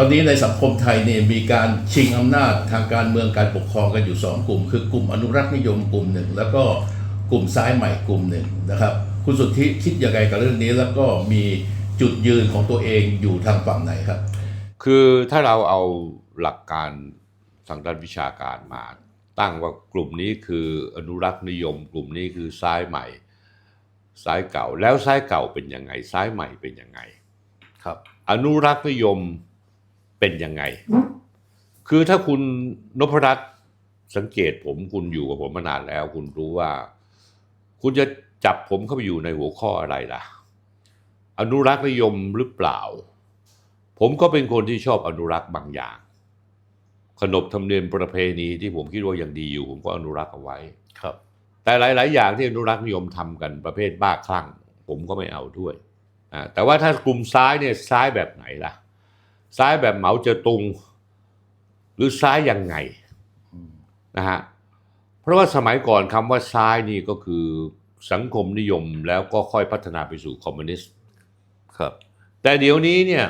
ตอนนี้ในสังคมไทยเนี่ยมีการชิงอำนาจทางการเมืองการปกครองกันอยู่สองกลุ่ม คือกลุ่มอนุรักษ์นิยมกลุ่มหนึ่งแล้วก็กลุ่มซ้ายใหม่กลุ่มหนึ่งนะครับ คุณสุทธิคิดยังไงกับเรื่องนี้แล้วก็มีจุดยืนของตัวเองอยู่ทางฝั่งไหนครับ คือถ้าเราเอาหลักการทางด้านวิชาการมา ตั้งว่ากลุ่มนี้คืออนุรักษ์นิยม กลุ่มนี้คือซ้ายใหม่ซ้ายเก่า แล้วซ้ายเก่าเป็นยังไงซ้ายใหม่เป็นยังไงครับ อนุรักษ์นิยม เป็นยังไง คือถ้าคุณนพรัตน์สังเกตผมคุณอยู่กับผมมานานแล้ว คุณรู้ว่า คุณจะจับผมเข้าไปอยู่ในหัวข้ออะไรล่ะ อนุรักษ์นิยมหรือเปล่า ผมก็เป็นคนที่ชอบอนุรักษ์บางอย่าง ขนบธรรมเนียมประเพณีที่ผมคิดว่ายังดีอยู่ ผมก็อนุรักษ์เอาไว้ครับ แต่หลาย ๆ อย่างที่อนุรักษ์นิยมทำกันประเภทบ้าคลั่ง ผมก็ไม่เอาด้วยอ่าแต่ว่าถ้ากลุ่มซ้ายเนี่ยซ้ายแบบไหนล่ะ ซ้ายแบบเหมาเจ๋อตุง หรือซ้ายยังไงนะฮะเพราะว่าสมัยก่อนคำว่าซ้ายนี่ก็คือสังคมนิยมแล้วก็ค่อยพัฒนาไปสู่คอมมิวนิสต์ครับ แต่เดี๋ยวนี้เนี่ย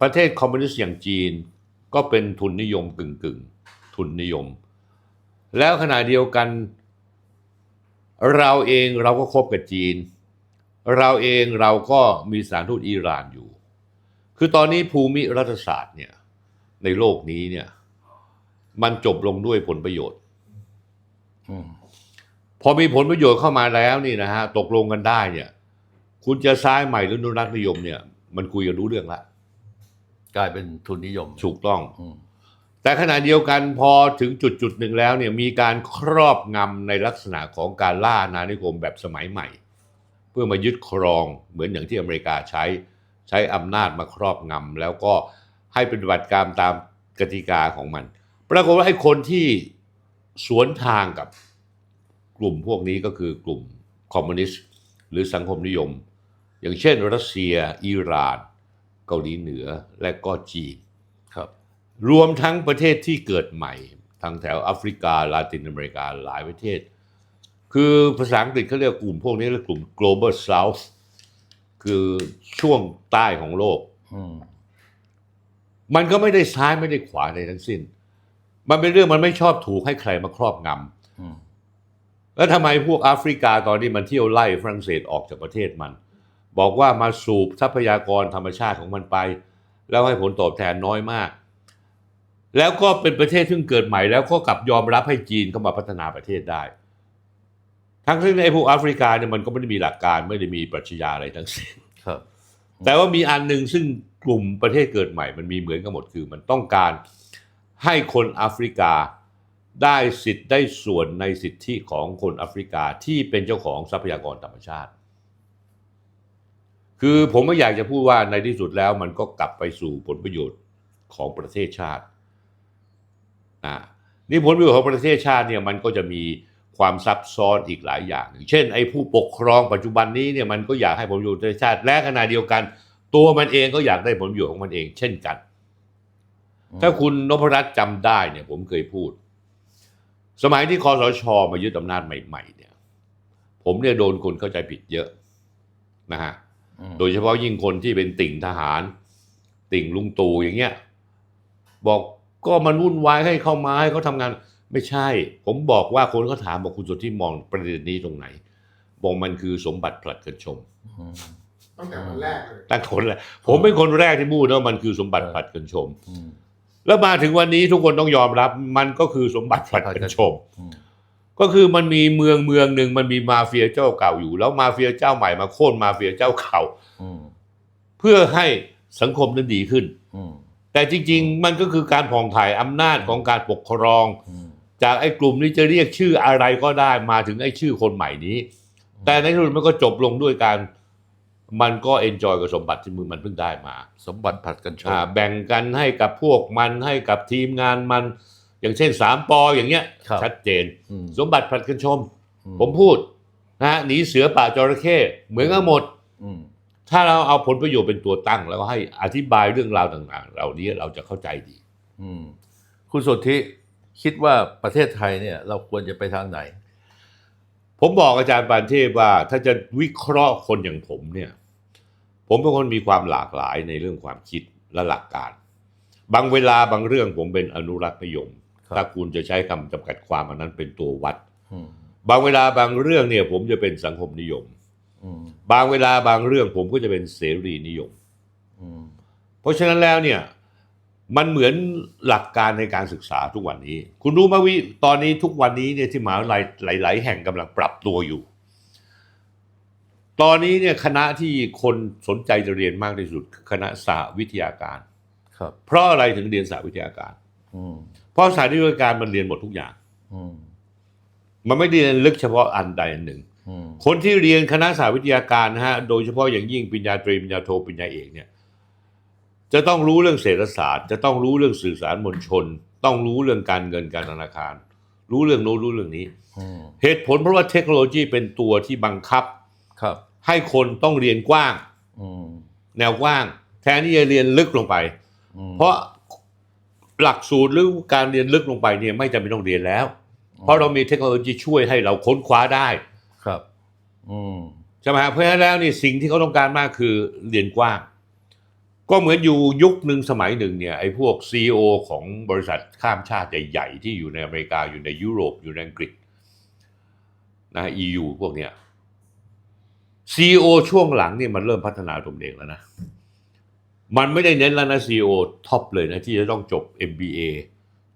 ประเทศคอมมิวนิสต์อย่างจีนก็เป็นทุนนิยมกึ่งกึ่งๆทุนนิยม แล้วขณะเดียวกัน เราเองเราก็คบกับจีน เราเองเราก็มีสถานทูตอิหร่านอยู่ คือตอนนี้ภูมิรัฐศาสตร์เนี่ยในโลกนี้เนี่ย มันจบลงด้วยผลประโยชน์อืมพอมีผลประโยชน์เข้ามาแล้วนี่นะฮะตกลงกันได้เนี่ย คุณจะซ้ายใหม่หรืออนุรักษ์นิยมเนี่ย มันคุยกันรู้เรื่องละกลายเป็นทุนนิยมถูกต้องอืมแต่ขณะเดียวกันพอถึงจุดจุดๆหนึ่งแล้วเนี่ยมีการครอบงำในลักษณะของการล่าอาณานิคมแบบสมัยใหม่ เพื่อมายึดครองเหมือนอย่างที่อเมริกาใช้ ใช้อำนาจมาครอบงำแล้วก็ให้ปฏิบัติการตามกติกาของมัน ปรากฏว่าไอ้คนที่สวนทางกับกลุ่มพวกนี้ก็คือกลุ่มคอมมิวนิสต์หรือสังคมนิยม อย่างเช่น รัสเซีย อิหร่าน เกาหลีเหนือและก็จีนครับรวมทั้งประเทศที่เกิดใหม่ ทางแถวแอฟริกา ลาตินอเมริกาหลายประเทศ คือภาษาอังกฤษเขาเรียกกลุ่มพวกนี้เรียกกลุ่ม global south คือช่วงใต้ของโลกอืมมันก็ไม่ได้ซ้ายไม่ได้ขวาในทั้งสิ้น มันเป็นเรื่องมันไม่ชอบถูกให้ใครมาครอบงอืมำแล้วทำไมพวกแอฟริกาตอนนี้มันเที่ยวไล่ฝรั่งเศสออกจากประเทศมัน บอกว่ามาสูบทรัพยากรธรรมชาติของมันไป แล้วให้ผลตอบแทนน้อยมาก แล้วก็เป็นประเทศที่เกิดใหม่แล้วก็กลับยอมรับให้จีนเข้ามาพัฒนาประเทศได้ ทั้งที่ไอ้พวกแอฟริกาเนี่ยมันก็ไม่ได้มีหลักการไม่ได้มีปรัชญาอะไรทั้งสิ้นครับแต่ว่ามีอันหนึ่งซึ่งกลุ่มประเทศเกิดใหม่มันมีเหมือนกันหมดคือ มันต้องการให้คนแอฟริกาได้สิทธิ์ได้ส่วนในสิทธิของคนแอฟริกาที่เป็นเจ้าของทรัพยากรธรรมชาติ คือผมไม่อยากจะพูดว่าในที่สุดแล้วมันก็กลับไปสู่ผลประโยชน์ของประเทศชาติอ่านี่ผลประโยชน์ของประเทศชาติเนี่ยมันก็จะมี ความซับซ้อนอีกหลายอย่าง เช่นไอ้ผู้ปกครองปัจจุบันนี้เนี่ยมันก็อยากให้ผลประโยชน์ประเทศชาติ และขณะเดียวกัน ตัวมันเองก็อยากได้ผลประโยชน์ของมันเอง เช่นกัน ถ้าคุณนพรัตน์จำได้เนี่ย ผมเคยพูด สมัยที่คอสชมายึดอำนาจใหม่ๆเนี่ย ผมเนี่ยโดนคนเข้าใจผิดเยอะนะฮะอืมโดยเฉพาะยิ่งคนที่เป็นติ่งทหาร ติ่งลุงตู่อย่างเงี้ยบอกก็มันวุ่นวายให้เข้ามาให้เขาทำงาน ไม่ใช่ ผมบอกว่าคนเขาถามบอกคุณสุทธิมองประเด็นนี้ตรงไหนบอกมันคือสมบัติผลัดกันชมอืมตั้งแต่วันแรกเลยตั้งคนแรกผมเป็นคนแรกที่พูดว่ามันคือสมบัติผลัดกันชมอืมแล้วมาถึงวันนี้ทุกคนต้องยอมรับ มันก็คือสมบัติผลัดกันชมอืมก็คือมันมีเมืองเมืองหนึ่งมันมีมาเฟียเจ้าเก่าอยู่ แล้วมาเฟียเจ้าใหม่มาโค่นมาเฟียเจ้าเก่าอืมเพื่อให้สังคมนั้นดีขึ้นอืมแต่จริง ๆ มันก็คือการผ่องถ่ายอำนาจของการปกครองอืม จากไอ้กลุ่มนี้จะเรียกชื่ออะไรก็ได้มาถึงไอ้ชื่อคนใหม่นี้ แต่ในที่สุดมันก็จบลงด้วยการมันก็เอนจอยกับสมบัติที่มือมันเพิ่งได้มา สมบัติผัดกันชมอ่าแบ่งกันให้กับพวกมันให้กับทีมงานมัน อย่างเช่นสามปออย่างเงี้ยครับชัดเจนอืมสมบัติผลัดกันชมอืผมพูดนะฮะหนีเสือป่าจระเข้เหมือนกันหมดอืมถ้าเราเอาผลประโยชน์เป็นตัวตั้ง แล้วก็ให้อธิบายเรื่องราวต่าง ๆ เหล่านี้เราจะเข้าใจดีอืมคุณสุทธิ คิดว่าประเทศไทยเนี่ยเราควรจะไปทางไหน ผมบอกอาจารย์ปานเทพว่า ถ้าจะวิเคราะห์คนอย่างผมเนี่ย ผมเป็นคนมีความหลากหลายในเรื่องความคิดและหลักการ บางเวลาบางเรื่องผมเป็นอนุรักษ์นิยมครับถ้าคุณจะใช้คำจำกัดความอันนั้นเป็นตัววัดอืมบางเวลาบางเรื่องเนี่ย ผมจะเป็นสังคมนิยมอืมบางเวลาบางเรื่องผมก็จะเป็นเสรีนิยมอืมเพราะฉะนั้นแล้วเนี่ย มันเหมือนหลักการในการศึกษาทุกวันนี้ คุณรู้ไหมวิตอนนี้ทุกวันนี้เนี่ยที่มหาวิทยาลัยหลาย ๆ แห่งกำลังปรับตัวอยู่ ตอนนี้เนี่ยคณะที่คนสนใจจะเรียนมากที่สุดคือคณะสาวิทยาการครับ เพราะอะไรถึงเรียนสาวิทยาการอืมเพราะสาวิทยาการมันเรียนหมดทุกอย่างอืมมันไม่ได้เรียนลึกเฉพาะอันใดอันหนึ่งอืมคนที่เรียนคณะสาวิทยาการนะฮะโดยเฉพาะอย่างยิ่งปริญญาตรีปริญญาโทปริญญาเอกเนี่ย จะต้องรู้เรื่องเศรษฐศาสตร์ จะต้องรู้เรื่องสื่อสารมวลชน ต้องรู้เรื่องการเงินการธนาคาร รู้เรื่องโน้นรู้เรื่องนี้อืมเหตุผลเพราะว่าเทคโนโลยีเป็นตัวที่บังคับครับ ให้คนต้องเรียนกว้างอืมแนวกว้าง แทนที่จะเรียนลึกลงไปอืมเพราะหลักสูตรหรือการเรียนลึกลงไปเนี่ยไม่จำเป็นต้องเรียนแล้ว เพราะเรามีเทคโนโลยีช่วยให้เราค้นคว้าได้ครับอืมใช่ไหมฮะเพราะฉะนั้นแล้วนี่สิ่งที่เขาต้องการมากคือเรียนกว้าง ก็เหมือนอยู่ยุคหนึ่งสมัยหนึ่งเนี่ยไอ้พวกซีอของบริษัทข้ามชาติใหญ่ๆที่อยู่ในอเมริกาอยู่ในยุโรปอยู่ในอังกฤษนะฮะ EU พวกเนี้ยซีอช่วงหลังเนี่ยมันเริ่มพัฒนาตนเองแล้วนะ มันไม่ได้เน้นแล้วนะซีอท็อปเลยนะที่จะต้องจบ MBA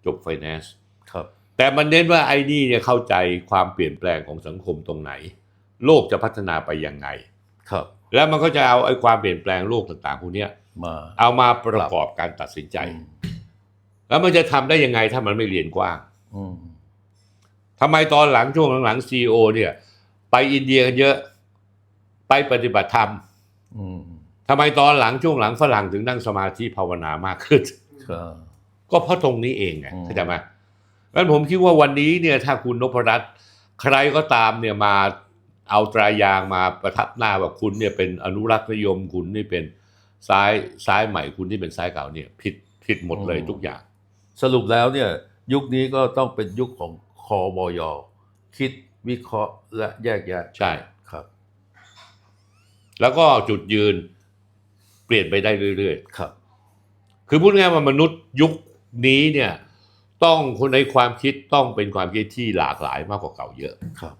จบ Finance ครับ แต่มันเน้นว่าไอ้นี่เนี่ยเข้าใจความเปลี่ยนแปลงของสังคมตรงไหน โลกจะพัฒนาไปยังไง ครับ แล้วมันก็จะเอาไอ้ความเปลี่ยนแปลงโลกต่างๆพวกเนี้ย มาเอามาประกอบการตัดสินใจอืมแล้วมันจะทำได้ยังไงถ้ามันไม่เรียนกว้างอืมทำไมตอนหลังช่วงหลังๆซีโอเนี่ย ไปอินเดียกันเยอะ ไปปฏิบัติธรรมอืมทำไมตอนหลังช่วงหลังฝรั่งถึงนั่งสมาธิภาวนามากขึ้นครับก็เพราะตรงนี้เองไงอืมเข้าใจไหมงั้นผมคิดว่าวันนี้เนี่ยถ้าคุณนพรัตน์ใครก็ตามเนี่ยมาเอาตรายางมาประทับหน้าว่าคุณเนี่ยเป็นอนุรักษ์นิยมคุณนี่เป็น ซ้ายซ้ายใหม่คุณที่เป็นซ้ายเก่าเนี่ยผิดผิดหมดเลยทุกอย่าง สรุปแล้วเนี่ยยุคนี้ก็ต้องเป็นยุคของคอบอยคิดวิเคราะห์และแยกแยะใช่ครับ แล้วก็จุดยืนเปลี่ยนไปได้เรื่อยครับๆคือพูดง่ายๆว่ามนุษย์ยุคนี้เนี่ย ต้องคนในความคิดต้องเป็นความคิดที่หลากหลายมากกว่าเก่าเยอะครับ